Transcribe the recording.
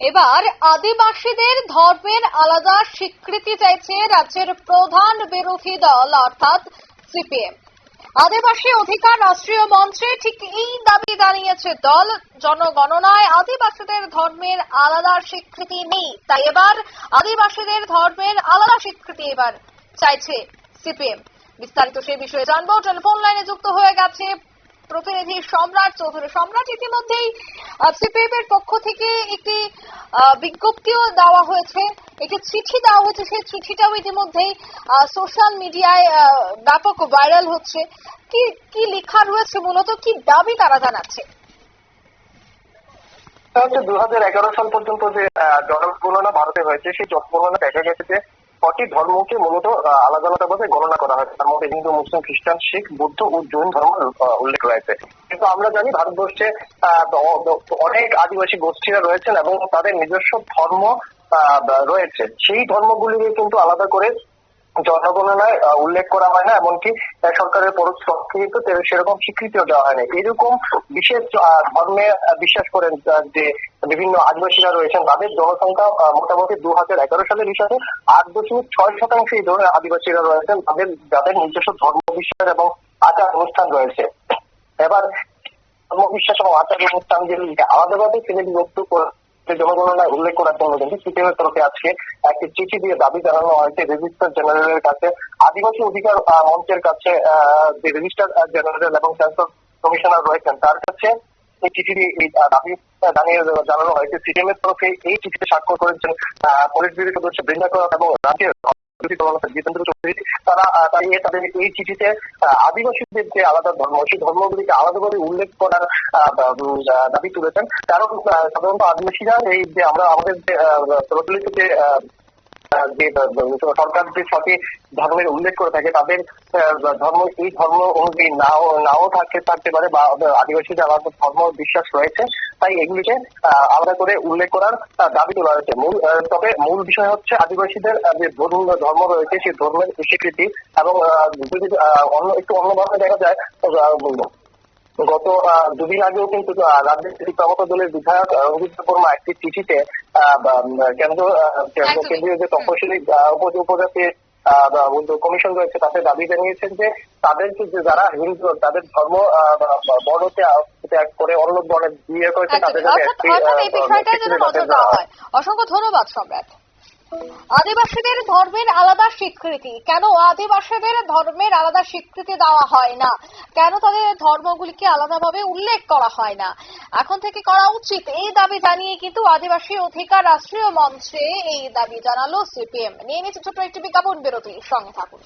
এবার আদিবাসীদের ধর্মের আলাদা স্বীকৃতি চাইছে রাজ্যের প্রধান বিরোধী দল, অর্থাৎ সিপিএম। আদিবাসী অধিকার রাষ্ট্রীয় মঞ্চে ঠিক এই দাবি জানিয়েছে দল। জনগণনায় আদিবাসীদের ধর্মের আলাদা স্বীকৃতি নেই। তাই এবার আদিবাসীদের ধর্মের আলাদা স্বীকৃতি এবার চাইছে সিপিএম। বিস্তারিত সেই বিষয়ে জানব। টেলিফোন লাইনে যুক্ত হয়ে গেছে প্রতিনিধি সম্রাট চৌধুরী। সম্রাট, ইতিমধ্যেই সিপিএম এর পক্ষ থেকে একটি বিজ্ঞপ্তিও দেওয়া হয়েছে। একটি চিঠি দেওয়া হয়েছে। সেই চিঠিটাও ইতিমধ্যেই সোশ্যাল মিডিয়ায় ব্যাপক ভাইরাল হচ্ছে। কি কি লেখা রয়েছে মূলত? কি দাবি তারা জানাচ্ছে? দু হাজার এগারো সাল পর্যন্ত যে জনগণনা ভারতে হয়েছে, সেই জনগণনা দেখা গেছে যে ছটি ধর্মকে মূলত আলাদা আলাদা ভাবে গণনা করা হয় তার মধ্যে হিন্দু, মুসলিম, খ্রিস্টান, শিখ, বৌদ্ধ ও জৈন ধর্ম উল্লেখ রয়েছে। কিন্তু আমরা জানি ভারতবর্ষে অনেক আদিবাসী গোষ্ঠীরা রয়েছেন এবং তাদের নিজস্ব ধর্ম রয়েছে। সেই ধর্মগুলিকে কিন্তু আলাদা করে জনগণনায় উল্লেখ করা হয় না, এমনকি সরকারের পরোক্ষ কিন্তু সেরকম স্বীকৃতিও দেওয়া হয় না এরকম বিশেষ ধর্মে বিশ্বাস করেন যে বিভিন্ন আদিবাসীরা রয়েছেন, তাদের জনসংখ্যা মোটামুটি দু হাজার এগারো সালের হিসাবে আট দশমিক ছয় শতাংশ এই ধরনের আদিবাসীরা রয়েছেন, তাদের, যাদের নিজস্ব ধর্ম বিশ্বাস এবং আচার অনুষ্ঠান রয়েছে। এবার ধর্মবিশ্বাস এবং আচার অনুষ্ঠান যে আলাদাভাবে শ্রেণীবিভক্ত করে জনগণনায় উল্লেখ করার জন্য কিন্তু সিপিএম এর তরফে আজকে একটি চিঠি দিয়ে দাবি জানানো হয়েছে রেজিস্ট্রার জেনারেলের কাছে আদিবাসী অধিকার মঞ্চের কাছে যে রেজিস্টার জেনারেল এবং সেন্সর কমিশনার রয়েছেন, তার কাছে এই চিঠিটি দাবি জানিয়ে জানানো হয়েছে সিপিএম এর তরফে এই চিঠিতে স্বাক্ষর করেছেন বিরোধী সদস্য বৃন্দা এবং রাজ্যের তারা তাই তাদের এই চিঠিতে আদিবাসীদের যে আলাদা ধর্ম, সেই ধর্মগুলিকে আলাদাভাবে উল্লেখ করার দাবি তুলেছেন। কারণ সাধারণত আদিবাসীরা এই যে আমরা, আমাদের যে প্রচলিত যে সরকার যে ছটি ধর্মের উল্লেখ করে থাকে, তাদের ধর্ম, এই ধর্ম অনুযায়ী নাও নাও থাকতে থাকতে পারে বা আদিবাসীদের আলাদা ধর্ম বিশ্বাস রয়েছে, তাই এগুলিকে আলাদা করে উল্লেখ করার দাবি তোলা হয়েছে। মূল তবে মূল বিষয় হচ্ছে আদিবাসীদের যে ধর্ম ধর্ম রয়েছে, সেই ধর্মের স্বীকৃতি এবং যদি অন্য, একটু অন্যভাবে দেখা যায় গত দুদিন আগেও কিন্তু প্রমত দলের বিধায়ক রঞ্জিত বর্মা একটি চিঠিতে কেন্দ্র। কেন্দ্রীয় যে তপশিলি উপজাতি কমিশন রয়েছে তাতে দাবি জানিয়েছেন যে তাদের যে যারা হিন্দু তাদের ধর্ম বর্ণতে ত্যাগ করে অন্য বর্ণে বিয়ে করেছে তাদের অসংখ্য ধন্যবাদ সম্রাট। আদিবাসীদের ধর্মের আলাদা স্বীকৃতি। কেন আদিবাসীদের ধর্মের আলাদা স্বীকৃতি দেওয়া হয় না? কেন তাদের ধর্মগুলিকে আলাদাভাবে উল্লেখ করা হয় না? এখন থেকে করা উচিত। এই দাবি জানিয়ে কিন্তু আদিবাসী অধিকার রাষ্ট্রীয় মঞ্চে এই দাবি জানালো সিপিএম। নিয়ে নিচ্ছে ছোট্ট একটি বিজ্ঞাপন বিরতি। সঙ্গে থাকুন।